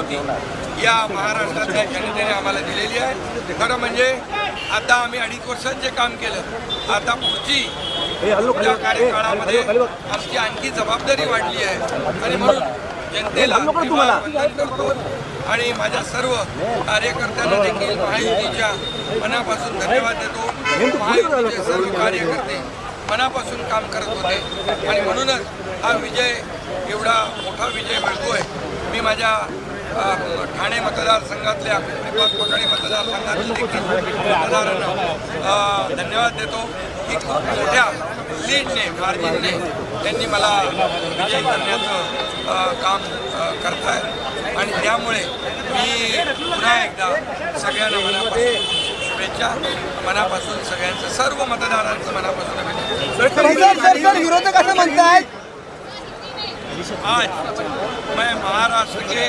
होती. या महाराष्ट्रातल्या जनतेने आम्हाला दिलेली आहे. खरं म्हणजे आता आम्ही अडीच वर्षात जे काम केलं आता पुढची पुढच्या कार्यकाळामध्ये आमची आणखी जबाबदारी वाढली आहे. आणि म्हणून जनतेला वंदन करतो आणि माझ्या सर्व कार्यकर्त्यांना देखील महायुतीच्या मनापासून धन्यवाद देतो. महायुतीचे सर्व कार्यकर्ते मनापासून काम करत होते. आणि म्हणूनच हा विजय एवढा मोठा विजय मिळतोय मी माझ्या ठाणे मतदारसंघातल्या पिंपरी पठाणे मतदारसंघातील देखील मतदारांना धन्यवाद देतो. की खूप मोठ्या लीडने मार्जिनने त्यांनी मला विजयी करण्याचं काम अ, करताय आणि त्यामुळे मी पुन्हा एकदा सगळ्यांना मनापासून शुभेच्छा मनापासून सगळ्यांचं सर्व मतदारांचं मनापासून अभिनंदन. विरोधक असं म्हणतायत. आज मैं महाराष्ट्र के